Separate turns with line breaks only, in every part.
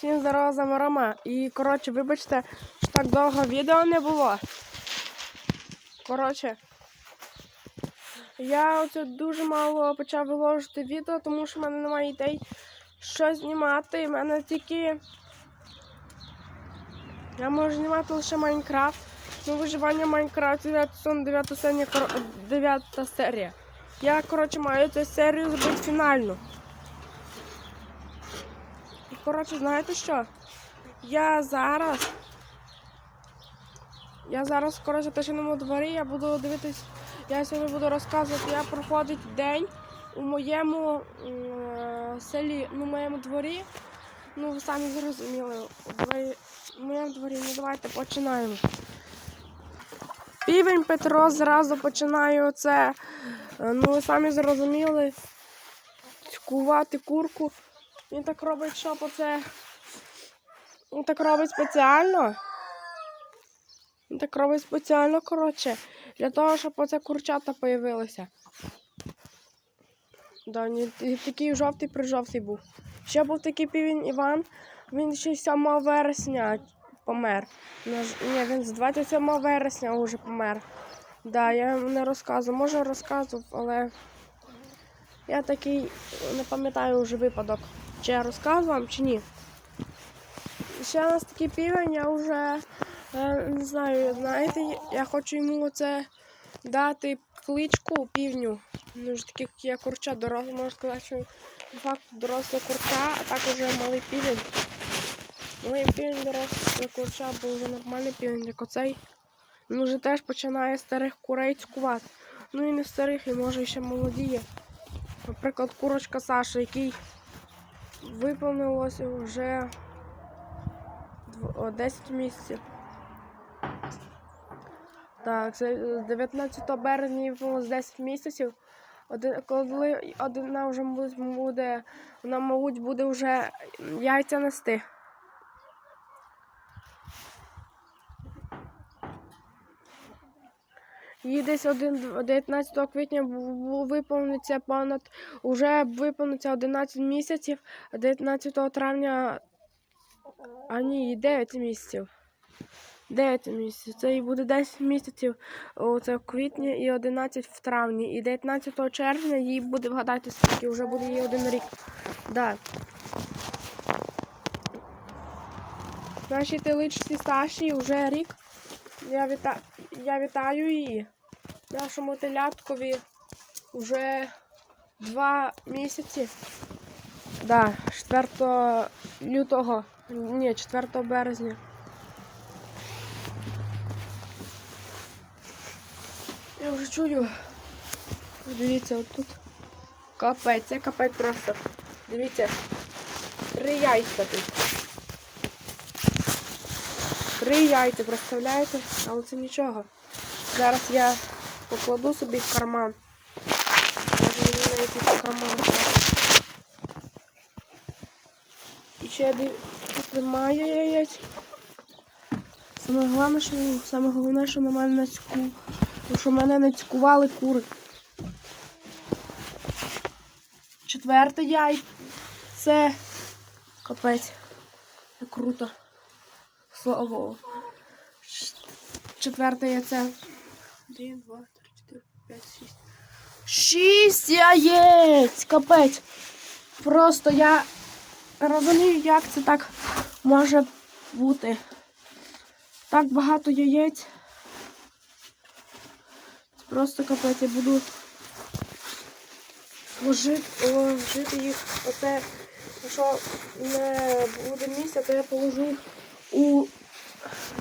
Всім здорова за Марама. І коротше, вибачте, що так довго відео не було. Коротше, я оце дуже мало почав виложити відео, тому що в мене немає ідей, що знімати. У мене тільки. Я можу знімати лише Майнкрафт. Ну, виживання Майнкрафт 9 сезон, 9 серія, 9 серія. Я, коротше, маю цю серію зробити фінальну. Коротше, знаєте що? Я зараз. Я зараз, коротше, в тишиному дворі, я буду дивитись, я сьогодні буду розказувати, як проходить день у моєму е, селі, ну, моєму дворі. Ну, ви самі зрозуміли. У дворі- в моєму дворі, ну давайте починаємо. Півень Петро зразу починає оце, е, ну ви самі зрозуміли, кувати курку. Він так робить, щоб оце. Він так робить спеціально. Він так робить спеціально, коротше, для того, щоб оце курчата появилися. Да, і такий жовтий при жовтий був. Ще був такий півень Іван, він ще 7 вересня помер. Ні, він з 27 вересня вже помер. Да, я не розказував. Може розказував, але я такий не пам'ятаю вже випадок, чи я розказував чи ні. Ще у нас такий півень, я вже е, не знаю, знаєте, я хочу йому це дати кличку півню. Ну ж таки, як я курча дорослий, можна сказати, що по факту доросле курча, а так уже малий півень. Малий півень доросле курча, бо вже нормальний півень, як оцей. Він вже теж починає старих курей цькувати. Ну і не старих, і може ще молодіє. Наприклад, курочка Саша, який виповнилося вже дв- 10 місяців. Так, з 19 березня їй виповнилось 10 місяців. Один, коли одна вже буде, вона, мабуть, буде вже яйця нести. Їй десь один, 19 квітня виповниться понад, уже виповниться 11 місяців, а 19 травня, а ні, 9 місяців. 9 місяців. Це і буде 10 місяців оце в квітні і 11 в травні. І 19 червня їй буде, вгадайте, скільки вже буде їй один рік. Да. Нашій теличці Саші вже рік. Я, віта... я вітаю її. Нашому теляткові вже два місяці. Да, 4 лютого, ні, 4 березня. Я вже чую. Дивіться, отут. Капець, це капець просто. Дивіться. Три яйця тут. Три яйця, представляєте? Але це нічого. Зараз я покладу собі в карман. Може в карман. І ще тут немає яєць. Саме головне, що саме головне, що на мене не цьку. Що мене не цькували кури. Четверте яй. Це капець. Це круто. Слава Богу. Четверте яйце. Один, два, три, чотири, п'ять, шість. Шість яєць! Капець. Просто я розумію, як це так може бути. Так багато яєць. Це просто капець, я буду ложити, ложити їх. Оце, якщо не буде місця, то я положу у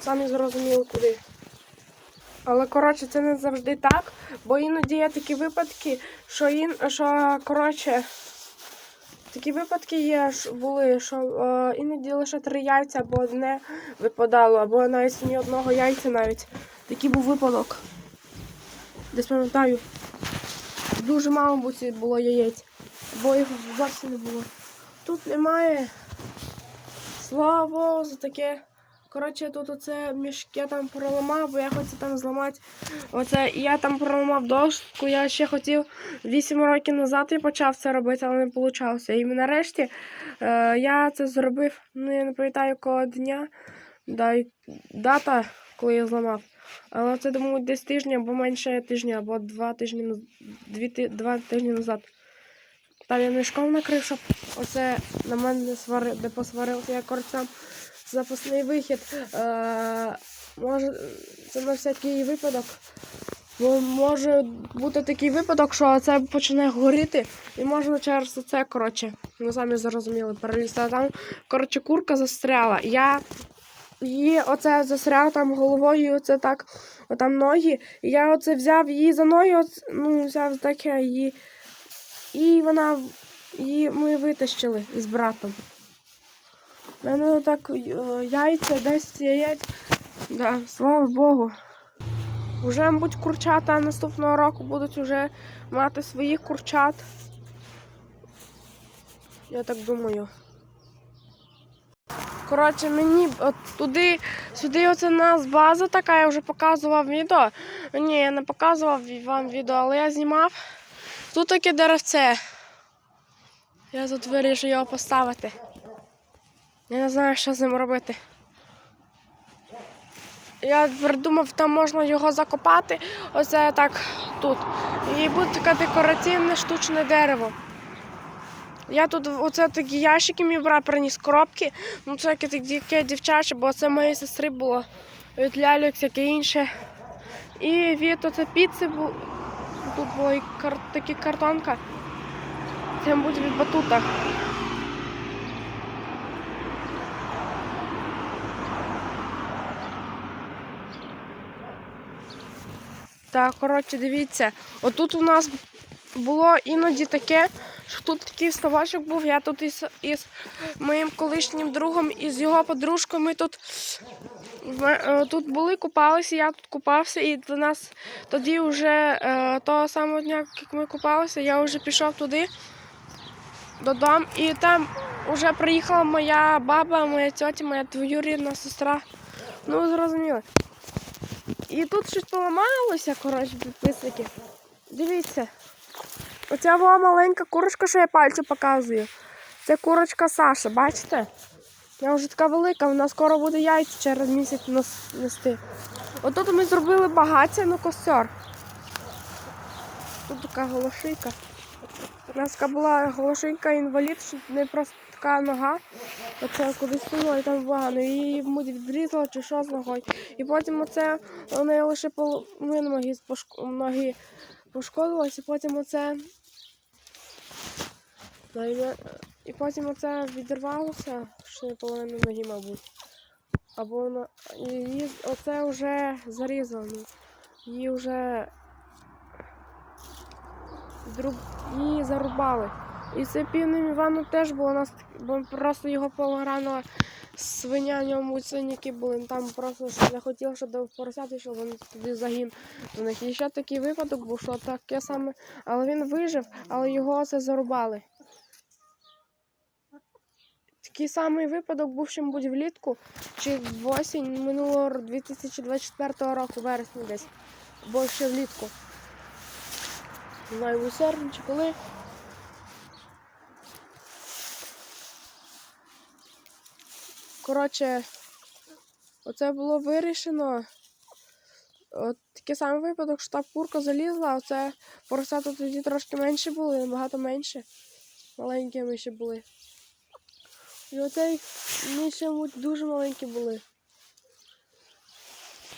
самі зрозуміли куди. Але коротше, це не завжди так, бо іноді є такі випадки, що ін, що коротше, такі випадки є, були, що е, іноді лише три яйця або одне випадало, або навіть ні одного яйця навіть. Такий був випадок. Десь пам'ятаю. Дуже мало було яєць, бо їх зовсім не було. Тут немає. Слава за таке Коротше, тут оце мішки я там проламав, бо я хотів там зламати. Оце я там проламав дошку. Я ще хотів 8 років назад я почав це робити, але не вийшло. І нарешті е, я це зробив. Ну я не пам'ятаю якого дня. Да, дата, коли я зламав. Але це думаю, десь тижня або менше тижня, або два тижні дві, два тижні назад. Там я мішком накрив, щоб оце на мене не свари, де посварився. Я там запасний вихід. Е, може, це на всякий випадок. Бо може бути такий випадок, що це почне горіти, і можна через це, коротше, ну самі зрозуміли, перелізти. Там, коротше, курка застряла. Я її оце застряла там головою, оце так, отам ноги. І я оце взяв її за ноги, оце, ну, взяв таке її. І вона її ми витащили з братом. У мене так е, яйця, 10 яєць. Да, слава Богу. Уже, мабуть, курчата наступного року будуть вже мати своїх курчат. Я так думаю. Коротше, мені от туди, сюди оце у нас база така, я вже показував відео. Ні, я не показував вам відео, але я знімав. Тут таке деревце. Я тут вирішив його поставити. Я не знаю, що з ним робити. Я придумав, там можна його закопати. Оце так тут. І буде таке декоративне штучне дерево. Я тут оце такі ящики мій брат приніс коробки. Ну це яке таке дівчаче, бо це моєї сестри було. Від ляльок, всяке інше. І від оце піци бу... тут була і кар... такі картонка. Це буде від батута. Так, коротше, дивіться, отут у нас було іноді таке, що тут такий ставочок був. Я тут із, із моїм колишнім другом і з його подружкою. Ми тут, тут були, купалися, я тут купався, і до нас тоді вже е, того самого дня, як ми купалися, я вже пішов туди додому, і там вже приїхала моя баба, моя тьотя, моя двоюрідна сестра. Ну, ви зрозуміли. І тут щось поламалося, коротше, підписники. Дивіться. Оця була маленька курочка, що я пальцем показую. Це курочка Саша, бачите? Вона вже така велика, вона скоро буде яйця через місяць нести. Отут ми зробили багаття на костер. Тут така голошийка. У нас така була голошийка інвалід, що не просто така нога. Оце кудись сунула і там погано. Її муть відрізала чи що з ногою. І потім оце у неї лише половина ноги, ноги пошкодилась, і потім оце. І потім оце відірвалося, що не половина ноги, мабуть. Або. І її оце вже зарізано. Її вже друг... її зарубали. І це півним Івану теж було у нас, бо просто його поранила свиня, ньому синяки були. Там просто не хотів, щоб поросяти, щоб він туди загін до них. І ще такий випадок був, що таке саме, але він вижив, але його це зарубали. Такий самий випадок був ще, мабуть, влітку чи в осінь минулого 2024 року, вересня десь, або ще влітку. Не знаю, у серпні чи коли. Коротше, оце було вирішено. От такий самий випадок, що та курка залізла, а оце поросята тоді трошки менше були, набагато менше. Маленькі ми ще були. І оцей ми ще дуже маленькі були.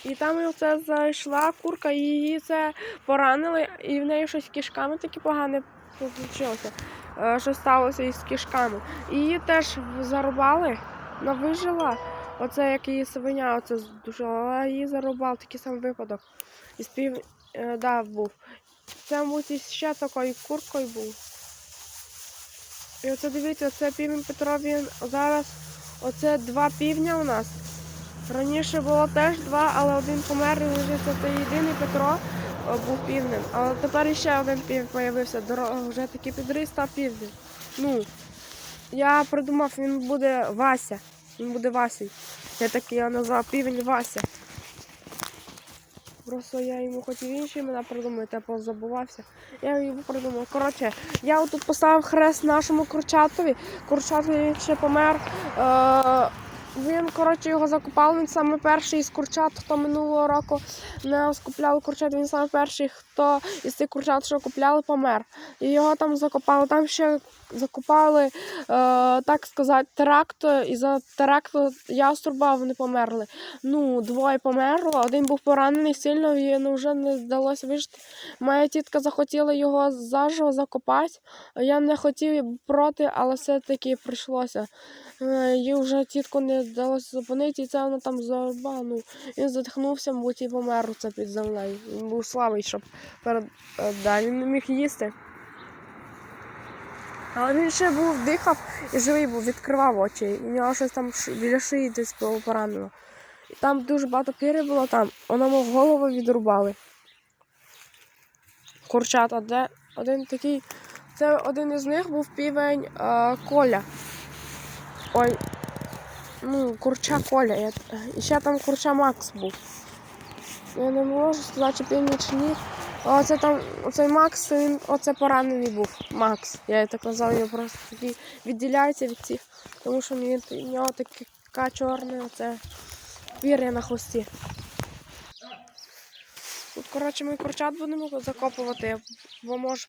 І там оце зайшла курка, і її це поранили, і в неї щось з кишками такі погане случилося. Е, Щось сталося із кишками. І її теж зарубали, вона вижила. Оце як її свиня оце здушила, але її зарубав такий самий випадок. І спів е, да, був. Це, і ще такою куркою був. І оце дивіться, це півень Петро, він зараз оце два півня у нас. Раніше було теж два, але один помер і лежиться. Це єдиний Петро був півнем. Але тепер ще один півень з'явився. Вже такий підріс став південь. Ну, я придумав, він буде Вася. Він буде Васій. Я такий його назвав півень Вася. Просто я йому хотів інші імена придумати, я позабувався. Я його придумав. Коротше, я тут поставив хрест нашому курчатові. Курчатові ще помер. Е- він, коротше, його закопав. Він саме перший із курчат, хто минулого року не скупляли курчат. Він саме перший, хто із цих курчат, що купляли, помер. І його там закопали. Там ще закопали, е, так сказати, теракт. І за теракту яструба вони померли. Ну, двоє померло, один був поранений сильно, і вже не вдалося вижити. Моя тітка захотіла його заживо закопати. Я не хотів проти, але все-таки прийшлося. Е, Їй вже тітку не вдалося зупинити, і це вона там заруба. Ну, він задихнувся, мабуть, і помер це під землею. Він був слабий, щоб перед... е, він не міг їсти. Але він ще був дихав і живий був, відкривав очі. В нього щось там біля шиї десь було поранено. І там дуже багато піри було там, воно мов голову відрубали. Курчат, де один такий. Це один із них був півень е, Коля. Ой. Ну, курча Коля. Я... І ще там курча Макс був. Я не можу сказати, чи півень чи. Оце там, оцей Макс, він оце поранений був. Макс. Я так назвав його просто такий відділяється від цих. Тому що він, в нього така чорна, оце пір'я на хвості. Тут, коротше, ми курчат будемо закопувати, бо може